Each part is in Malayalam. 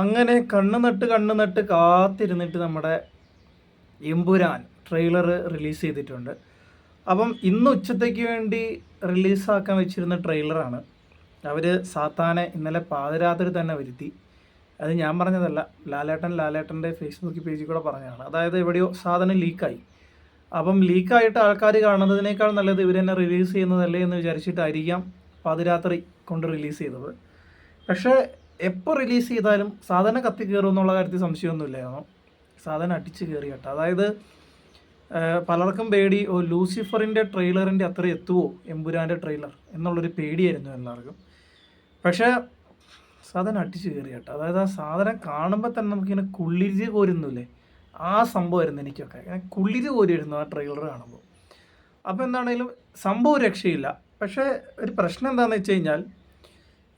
അങ്ങനെ കണ്ണ് നട്ട് കണ്ണ് നട്ട് കാത്തിരുന്നിട്ട് നമ്മുടെ എമ്പുരാൻ ട്രെയിലർ റിലീസ് ചെയ്തിട്ടുണ്ട്. അപ്പം ഇന്ന് ഉച്ചത്തേക്ക് വേണ്ടി റിലീസാക്കാൻ വെച്ചിരുന്ന ട്രെയിലറാണ് അവർ സാത്താനെ ഇന്നലെ പാതിരാത്രി തന്നെ വരുത്തി. അത് ഞാൻ പറഞ്ഞതല്ല ലാലേട്ടൻ ലാലേട്ടന്റെ ഫേസ്ബുക്ക് പേജിൽ കൂടെ പറഞ്ഞതാണ്. അതായത് എവിടെയോ സാധനം ലീക്കായി അപ്പം ലീക്കായിട്ട് ആൾക്കാർ കാണുന്നതിനേക്കാൾ നല്ലത് ഇവർ തന്നെ റിലീസ് ചെയ്യുന്നതല്ലേ എന്ന് വിചാരിച്ചിട്ടായിരിക്കാം പാതിരാത്രി കൊണ്ട് റിലീസ് ചെയ്തത്. പക്ഷേ എപ്പോൾ റിലീസ് ചെയ്താലും സാധനം കത്തി കയറും എന്നുള്ള കാര്യത്തിൽ സംശയമൊന്നുമില്ലായിരുന്നു. സാധനം അടിച്ച് കയറി കേട്ടോ. അതായത് പലർക്കും പേടി ഓ ലൂസിഫറിന്റെ ട്രെയിലറിന്റെ അത്ര എത്തുമോ എമ്പുരാന്റെ ട്രെയിലർ. എന്നുള്ളൊരു പേടിയായിരുന്നു എല്ലാവർക്കും. പക്ഷേ സാധനം അടിച്ച് കയറി കേട്ടോ. അതായത് ആ സാധനം കാണുമ്പോൾ തന്നെ നമുക്കിങ്ങനെ കുളിര് കോരുന്നില്ലേ? ആ സംഭവമായിരുന്നു എനിക്കൊക്കെ. ഇങ്ങനെ കുളിരി കോരിയിരുന്നു ആ ട്രെയിലർ കാണുമ്പോൾ അപ്പോൾ എന്താണെങ്കിലും സംഭവം രക്ഷയില്ല. പക്ഷേ ഒരു പ്രശ്നം എന്താണെന്ന് വെച്ച് കഴിഞ്ഞാൽ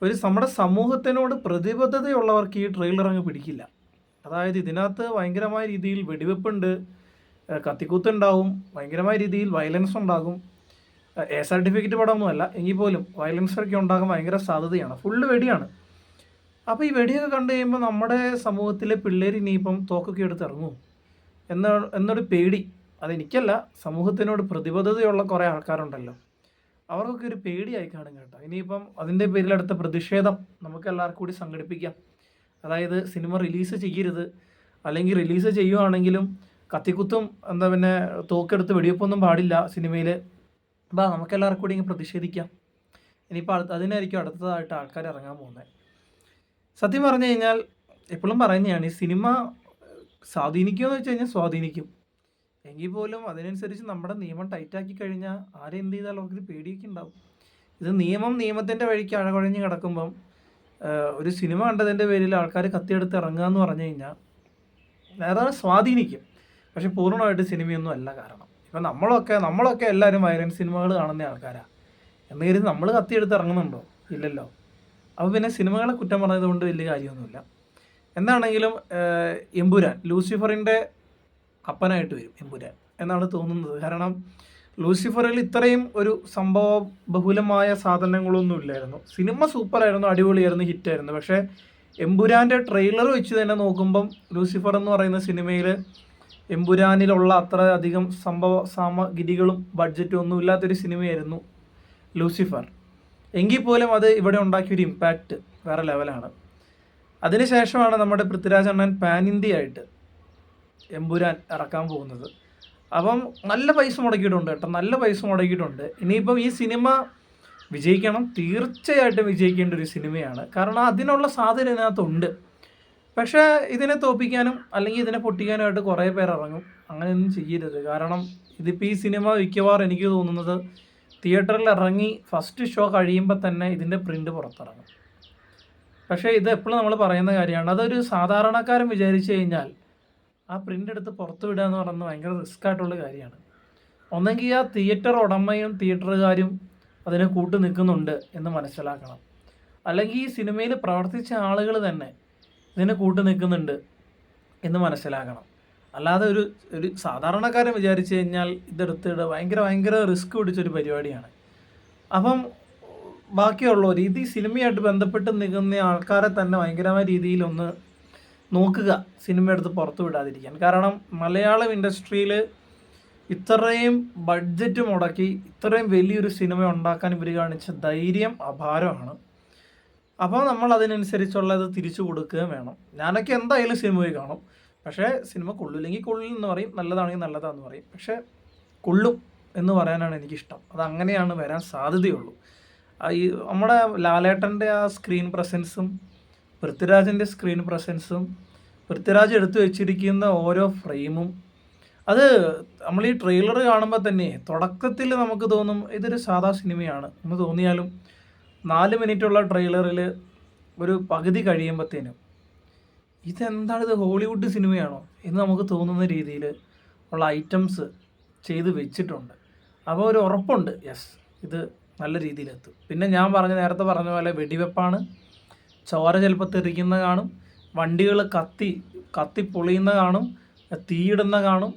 ഒരു നമ്മുടെ സമൂഹത്തിനോട് പ്രതിബദ്ധതയുള്ളവർക്ക് ഈ ട്രെയിലർ അങ്ങ് പിടിക്കില്ല. അതായത് ഇതിനകത്ത് ഭയങ്കരമായ രീതിയിൽ വെടിവെപ്പുണ്ട് കത്തിക്കുത്തുണ്ടാവും ഭയങ്കരമായ രീതിയിൽ വയലൻസ് ഉണ്ടാകും. എ സർട്ടിഫിക്കറ്റ് പടമൊന്നുമല്ല എങ്കിൽ പോലും വയലൻസ് ഒക്കെ ഉണ്ടാകാൻ ഭയങ്കര സാധ്യതയാണ്. ഫുള്ള് വെടിയാണ്. അപ്പോൾ ഈ വെടിയൊക്കെ കണ്ടു കഴിയുമ്പോൾ നമ്മുടെ സമൂഹത്തിലെ പിള്ളേർ ഇനിയിപ്പം തോക്കൊക്കെ എടുത്ത് ഇറങ്ങും. എന്ന എന്നൊരു പേടി. അതെനിക്കല്ല സമൂഹത്തിനോട് പ്രതിബദ്ധതയുള്ള കുറേ ആൾക്കാരുണ്ടല്ലോ. അവർക്കൊക്കെ ഒരു പേടിയായി കാണും കേട്ടോ. ഇനിയിപ്പം അതിന്റെ പേരിലടുത്ത പ്രതിഷേധം നമുക്ക് എല്ലാവർക്കും കൂടി സംഘടിപ്പിക്കാം. അതായത് സിനിമ റിലീസ് ചെയ്യരുത്. അല്ലെങ്കിൽ റിലീസ് ചെയ്യുവാണെങ്കിലും കത്തിക്കുത്തും എന്താ പിന്നെ തോക്കെടുത്ത് വെടിവെപ്പൊന്നും പാടില്ല സിനിമയിൽ. ബാ നമുക്ക് എല്ലാവർക്കും കൂടി ഇങ്ങനെ പ്രതിഷേധിക്കാം. ഇനിയിപ്പോൾ അതിനായിരിക്കും അടുത്തതായിട്ട് ആൾക്കാർ ഇറങ്ങാൻ പോകുന്നത്. സത്യം പറഞ്ഞു കഴിഞ്ഞാൽ എപ്പോഴും പറയുന്നതാണ് ഈ സിനിമ സ്വാധീനിക്കുമെന്ന് വെച്ച് കഴിഞ്ഞാൽ സ്വാധീനിക്കും. എങ്കിൽ പോലും അതിനനുസരിച്ച് നമ്മുടെ നിയമം ടൈറ്റാക്കി കഴിഞ്ഞാൽ ആരെ എന്ത് ചെയ്താലും അവർക്കൊരു പേടിയൊക്കെ ഉണ്ടാവും. ഇത് നിയമം നിയമത്തിന്റെ വഴിക്ക് അഴകുഴഞ്ഞ് കിടക്കുമ്പം ഒരു സിനിമ കണ്ടതിന്റെ പേരിൽ ആൾക്കാർ കത്തിയെടുത്ത് ഇറങ്ങുക എന്ന് പറഞ്ഞു കഴിഞ്ഞാൽ വേറെ സ്വാധീനിക്കും. പക്ഷെ പൂർണമായിട്ട് സിനിമയൊന്നും അല്ല കാരണം. ഇപ്പം നമ്മളൊക്കെ നമ്മളൊക്കെ എല്ലാവരും വയലൻസ് സിനിമകൾ കാണുന്ന ആൾക്കാരാണ് എന്ന് കരുതി നമ്മൾ കത്തിയെടുത്ത് ഇറങ്ങുന്നുണ്ടോ? ഇല്ലല്ലോ. അപ്പോൾ പിന്നെ സിനിമകളെ കുറ്റം പറഞ്ഞതുകൊണ്ട് വലിയ കാര്യമൊന്നുമില്ല. എന്താണെങ്കിലും എമ്പുരാൻ ലൂസിഫറിന്റെ അപ്പനായിട്ട് വരും എമ്പുരാൻ എന്നാണ് തോന്നുന്നത്. കാരണം ലൂസിഫറിൽ ഇത്രയും ഒരു സംഭവ ബഹുലമായ സാധനങ്ങളൊന്നും ഇല്ലായിരുന്നു. സിനിമ സൂപ്പറായിരുന്നു അടിപൊളിയായിരുന്നു ഹിറ്റായിരുന്നു. പക്ഷേ എമ്പുരാന്റെ ട്രെയിലർ വെച്ച് തന്നെ നോക്കുമ്പം ലൂസിഫർ എന്ന് പറയുന്ന സിനിമയിൽ എമ്പുരാനിലുള്ള അത്ര അധികം സംഭവ സാമഗ്രികളും ബഡ്ജറ്റും ഒന്നും ഇല്ലാത്തൊരു സിനിമയായിരുന്നു ലൂസിഫർ. എങ്കിൽ പോലും അത് ഇവിടെ ഉണ്ടാക്കിയൊരു ഇമ്പാക്റ്റ് വേറെ ലെവലാണ്. അതിനുശേഷമാണ് നമ്മുടെ പൃഥ്വിരാജ് അണ്ണൻ പാൻ ഇന്ത്യ ആയിട്ട് എമ്പുരാൻ ഇറക്കാൻ പോകുന്നത്. അപ്പം നല്ല പൈസ മുടക്കിയിട്ടുണ്ട് കേട്ടോ. നല്ല പൈസ മുടക്കിയിട്ടുണ്ട്. ഇനിയിപ്പം ഈ സിനിമ വിജയിക്കണം. തീർച്ചയായിട്ടും വിജയിക്കേണ്ട ഒരു സിനിമയാണ്. കാരണം അതിനുള്ള സാധ്യത ഇതിനകത്തുണ്ട്. പക്ഷേ ഇതിനെ തോപ്പിക്കാനും അല്ലെങ്കിൽ ഇതിനെ പൊട്ടിക്കാനുമായിട്ട് കുറേ പേർ ഇറങ്ങും. അങ്ങനെയൊന്നും ചെയ്യരുത്. കാരണം ഇതിപ്പോൾ ഈ സിനിമ മിക്കവാറും എനിക്ക് തോന്നുന്നത് തിയേറ്ററിൽ ഇറങ്ങി ഫസ്റ്റ് ഷോ കഴിയുമ്പോൾ തന്നെ ഇതിന്റെ പ്രിന്റ് പുറത്തിറങ്ങും. പക്ഷേ ഇത് എപ്പോഴും നമ്മൾ പറയുന്ന കാര്യമാണ്. അതൊരു സാധാരണക്കാരൻ വിചാരിച്ചു കഴിഞ്ഞാൽ ആ പ്രിന്റ് എടുത്ത് പുറത്ത് വിടുക എന്ന് പറയുന്നത് ഭയങ്കര റിസ്ക് ആയിട്ടുള്ള കാര്യമാണ്. ഒന്നെങ്കിൽ ആ തിയേറ്റർ ഉടമയും തിയേറ്ററുകാരും അതിനെ കൂട്ടു നിൽക്കുന്നുണ്ട് എന്ന് മനസ്സിലാക്കണം. അല്ലെങ്കിൽ ഈ സിനിമയിൽ പ്രവർത്തിച്ച ആളുകൾ തന്നെ ഇതിനെ കൂട്ടു നിൽക്കുന്നുണ്ട് എന്ന് മനസ്സിലാക്കണം. അല്ലാതെ ഒരു ഒരു സാധാരണക്കാരൻ വിചാരിച്ചു കഴിഞ്ഞാൽ ഇതെടുത്തിട്ട് ഭയങ്കര ഭയങ്കര റിസ്ക് പിടിച്ചൊരു പരിപാടിയാണ്. അപ്പം ബാക്കിയുള്ളവർ ഇത് ഈ സിനിമയായിട്ട് ബന്ധപ്പെട്ട് നിൽക്കുന്ന ആൾക്കാരെ തന്നെ ഭയങ്കരമായ രീതിയിലൊന്ന് നോക്കുക സിനിമ എടുത്ത് പുറത്തു വിടാതിരിക്കാൻ. കാരണം മലയാളം ഇൻഡസ്ട്രിയിൽ ഇത്രയും ബഡ്ജറ്റ് മുടക്കി ഇത്രയും വലിയൊരു സിനിമ ഉണ്ടാക്കാൻ ഇവർ കാണിച്ച ധൈര്യം അപാരമാണ്. അപ്പോൾ നമ്മൾ അതിനനുസരിച്ചുള്ളത് തിരിച്ചു കൊടുക്കുകയും വേണം. ഞാനൊക്കെ എന്തായാലും സിനിമ പോയി കാണും. പക്ഷേ സിനിമ കൊള്ളില്ലെങ്കിൽ കൊള്ളിൽ എന്ന് പറയും നല്ലതാണെങ്കിൽ നല്ലതാന്ന് പറയും. പക്ഷേ കൊള്ളും എന്ന് പറയാനാണ് എനിക്കിഷ്ടം. അത് അങ്ങനെയാണ് വരാൻ സാധ്യതയുള്ളൂ. ഈ നമ്മുടെ ലാലേട്ടന്റെ ആ സ്ക്രീൻ പ്രസൻസും പൃഥ്വിരാജിന്റെ സ്ക്രീൻ പ്രസൻസും പൃഥ്വിരാജ് എടുത്തു വെച്ചിരിക്കുന്ന ഓരോ ഫ്രെയിമും അത് നമ്മൾ ഈ ട്രെയിലർ കാണുമ്പോൾ തന്നെ തുടക്കത്തിൽ നമുക്ക് തോന്നും ഇതൊരു സാധാ സിനിമയാണ് എന്ന് തോന്നിയാലും നാല് മിനിറ്റുള്ള ട്രെയിലറിൽ ഒരു പകുതി കഴിയുമ്പോഴത്തേനും ഇതെന്താണ് ഇത് ഹോളിവുഡ് സിനിമയാണോ എന്ന് നമുക്ക് തോന്നുന്ന രീതിയിൽ ഉള്ള ഐറ്റംസ് ചെയ്ത് വെച്ചിട്ടുണ്ട്. അപ്പോൾ ഒരു ഉറപ്പുണ്ട്. യെസ് ഇത് നല്ല രീതിയിലെത്തും. പിന്നെ ഞാൻ പറഞ്ഞ നേരത്തെ പറഞ്ഞ പോലെ വെടിവെപ്പാണ്. ചോര ചിലപ്പോൾ തെറിക്കുന്ന കാണും. വണ്ടികൾ കത്തി കത്തി പൊളിയുന്ന കാണും തീയിടുന്ന കാണും.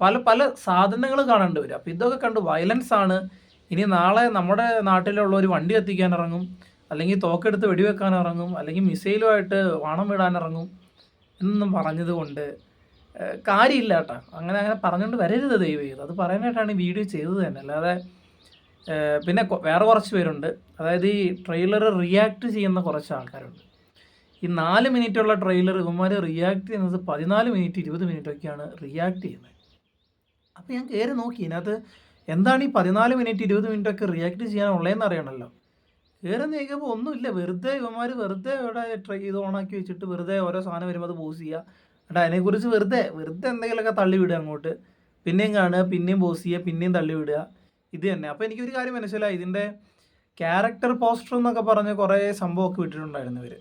പല പല സാധനങ്ങൾ കാണേണ്ടി വരും. അപ്പോൾ ഇതൊക്കെ കണ്ട് വയലൻസ് ആണ്. ഇനി നാളെ നമ്മുടെ നാട്ടിലുള്ള ഒരു വണ്ടി കത്തിക്കാൻ ഇറങ്ങും. അല്ലെങ്കിൽ തോക്കെടുത്ത് വെടിവെക്കാൻ ഇറങ്ങും. അല്ലെങ്കിൽ മിസൈലുമായിട്ട് വാണം വിടാൻ ഇറങ്ങും എന്നും പറഞ്ഞതുകൊണ്ട് കാര്യമില്ല കേട്ടോ. അങ്ങനെ അങ്ങനെ പറഞ്ഞുകൊണ്ട് വരരുത് ദൈവം ചെയ്ത് അത് പറയാനായിട്ടാണ് ഈ വീഡിയോ ചെയ്തത് തന്നെ. അല്ലാതെ പിന്നെ വേറെ കുറച്ച് പേരുണ്ട്. അതായത് ഈ ട്രെയിലർ റിയാക്ട് ചെയ്യുന്ന കുറച്ച് ആൾക്കാരുണ്ട്. ഈ നാല് മിനിറ്റുള്ള ട്രെയിലർ ഇവന്മാർ റിയാക്ട് ചെയ്യുന്നത് പതിനാല് മിനിറ്റ് ഇരുപത് മിനിറ്റ് ഒക്കെയാണ് റിയാക്ട് ചെയ്യുന്നത്. അപ്പോൾ ഞാൻ കയറി നോക്കി. ഇതിനകത്ത് എന്താണ് ഈ പതിനാല് മിനിറ്റ് ഇരുപത് മിനിറ്റ് ഒക്കെ റിയാക്ട് ചെയ്യാനുള്ളതെന്ന് അറിയണമല്ലോ. കയറി നീക്കുമ്പോൾ ഒന്നുമില്ല. വെറുതെ ഇവന്മാർ വെറുതെ ഇവിടെ ട്രൈ ഇത് ഓണാക്കി വെച്ചിട്ട് വെറുതെ ഓരോ സാധനം വരുമ്പോൾ അത് പോസ് ചെയ്യുക എന്നിട്ട് അതിനെക്കുറിച്ച് വെറുതെ വെറുതെ എന്തെങ്കിലുമൊക്കെ തള്ളി വിടുക അങ്ങോട്ട്. പിന്നെയും കാണുക പിന്നെയും പോസ് ചെയ്യുക പിന്നെയും തള്ളി വിടുക. ഇത് തന്നെ. അപ്പോൾ എനിക്കൊരു കാര്യം മനസ്സിലായി. ഇതിന്റെ ക്യാരക്ടർ പോസ്റ്റർ എന്നൊക്കെ പറഞ്ഞ് കുറേ സംഭവമൊക്കെ വിട്ടിട്ടുണ്ടായിരുന്നു ഇവർ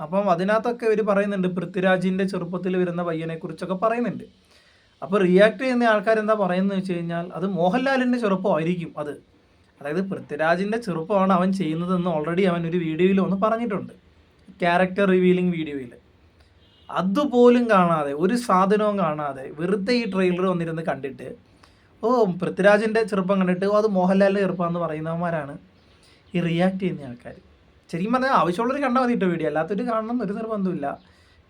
അപ്പം അതിനകത്തൊക്കെ ഇവർ പറയുന്നുണ്ട് പൃഥ്വിരാജിന്റെ ചെറുപ്പത്തിൽ വരുന്ന പയ്യനെ കുറിച്ചൊക്കെ പറയുന്നുണ്ട്. അപ്പോൾ റിയാക്ട് ചെയ്യുന്ന ആൾക്കാർ എന്താ പറയുന്നത് വെച്ച് കഴിഞ്ഞാൽ അത് മോഹൻലാലിന്റെ ചെറുപ്പമായിരിക്കും അത്. അതായത് പൃഥ്വിരാജിന്റെ ചെറുപ്പമാണ് അവൻ ചെയ്യുന്നതെന്ന് ഓൾറെഡി അവൻ ഒരു വീഡിയോയിൽ ഒന്ന് പറഞ്ഞിട്ടുണ്ട്. ക്യാരക്ടർ റിവീലിംഗ് വീഡിയോയിൽ അതുപോലും കാണാതെ ഒരു സാധനവും കാണാതെ വെറുതെ ഈ ട്രെയിലർ വന്നിരുന്ന് കണ്ടിട്ട് ഓ പൃഥ്വിരാജിന്റെ ചെറുപ്പം കണ്ടിട്ട് അത് മോഹൻലാലിന്റെ ചെറുപ്പമെന്ന് പറയുന്നവന്മാരാണ്. ഈ റിയാക്ട് ചെയ്യുന്ന ആൾക്കാർ ശരിക്കും പറഞ്ഞാൽ ആവശ്യമുള്ളവർ കണ്ടാൽ മതി കേട്ടോ വീഡിയോ അല്ലാത്തൊരു കാണണം ഒരു നിർബന്ധമില്ല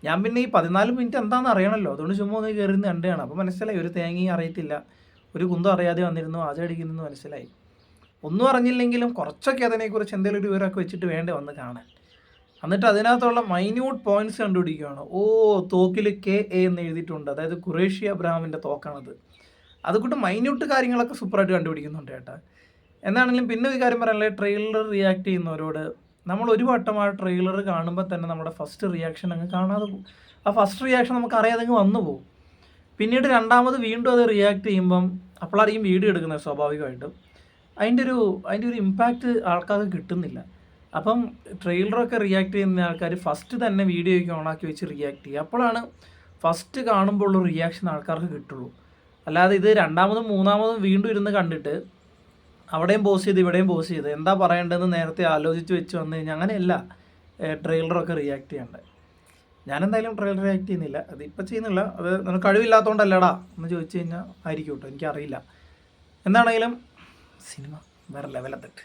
ഞാൻ പിന്നെ ഈ പതിനാല് മിനിറ്റ് എന്താണെന്ന് അറിയണമല്ലോ അതുകൊണ്ട് ചുമ്മാ ഒന്ന് കയറി നിന്ന് കണ്ടാണ് അപ്പോൾ മനസ്സിലായി ഒരു തേങ്ങയും അറിയത്തില്ല. ഒരു കുന്തം അറിയാതെ വന്നിരുന്നു ആചരിക്കുന്നു മനസ്സിലായി. ഒന്നും അറിഞ്ഞില്ലെങ്കിലും കുറച്ചൊക്കെ അതിനെക്കുറിച്ച് എന്തെങ്കിലും ഒരു വിവരമൊക്കെ വെച്ചിട്ട് വേണ്ടേ വന്ന് കാണാൻ. എന്നിട്ട് അതിനകത്തുള്ള മൈന്യൂട്ട് പോയിന്റ്സ് കണ്ടുപിടിക്കുകയാണ് ഓ തോക്കിൽ കെ എ എന്ന് എഴുതിയിട്ടുണ്ട്. അതായത് കുറേഷ്യ അബ്രഹാമിന്റെ തോക്കാണത്. അതുകൊണ്ട് മൈന്യൂട്ട് കാര്യങ്ങളൊക്കെ സൂപ്പറായിട്ട് കണ്ടുപിടിക്കുന്നുണ്ട് ചേട്ടാ എന്നാണെങ്കിലും പിന്നെ ഒരു കാര്യം പറയാനുള്ളത് ട്രെയിലർ റിയാക്ട് ചെയ്യുന്നവരോട് നമ്മൾ ഒരു വട്ടം ആ ട്രെയിലർ കാണുമ്പോൾ തന്നെ നമ്മുടെ ഫസ്റ്റ് റിയാക്ഷൻ അങ്ങ് കാണാതെ പോകും. ആ ഫസ്റ്റ് റിയാക്ഷൻ നമുക്ക് അറിയാതെ അങ്ങ് വന്നു പോകും. പിന്നീട് രണ്ടാമത് വീണ്ടും അത് റിയാക്ട് ചെയ്യുമ്പം അപ്പോഴായിരിക്കും വീഡിയോ എടുക്കുന്നത് സ്വാഭാവികമായിട്ടും. അതിന്റെ ഒരു അതിന്റെ ഒരു ഇമ്പാക്റ്റ് ആൾക്കാർക്ക് കിട്ടുന്നില്ല. അപ്പം ട്രെയിലറൊക്കെ റിയാക്ട് ചെയ്യുന്ന ആൾക്കാർ ഫസ്റ്റ് തന്നെ വീഡിയോയ്ക്ക് ഓണാക്കി വെച്ച് റിയാക്ട് ചെയ്യുക. അപ്പോഴാണ് ഫസ്റ്റ് കാണുമ്പോൾ ഉള്ള റിയാക്ഷൻ ആൾക്കാർക്ക് കിട്ടുള്ളൂ. അല്ലാതെ ഇത് രണ്ടാമതും മൂന്നാമതും വീണ്ടും ഇരുന്ന് കണ്ടിട്ട് അവിടെയും പോസ് ചെയ്ത് ഇവിടെയും പോസ് ചെയ്ത് എന്താ പറയേണ്ടതെന്ന് നേരത്തെ ആലോചിച്ച് വെച്ച് വന്നു കഴിഞ്ഞാൽ അങ്ങനെയല്ല. ട്രെയിലറൊക്കെ റിയാക്ട് ചെയ്യേണ്ടത് ഞാനെന്തായാലും ട്രെയിലർ റിയാക്ട് ചെയ്യുന്നില്ല. അത് ഇപ്പം ചെയ്യുന്നില്ല. അത് നിനക്ക് കഴിവില്ലാത്തതുകൊണ്ടല്ലടാ എന്ന് ചോദിച്ചു കഴിഞ്ഞാൽ ആയിരിക്കും കേട്ടോ എനിക്കറിയില്ല. എന്താണെങ്കിലും സിനിമ വേറെ ലെവലെത്തിട്ട്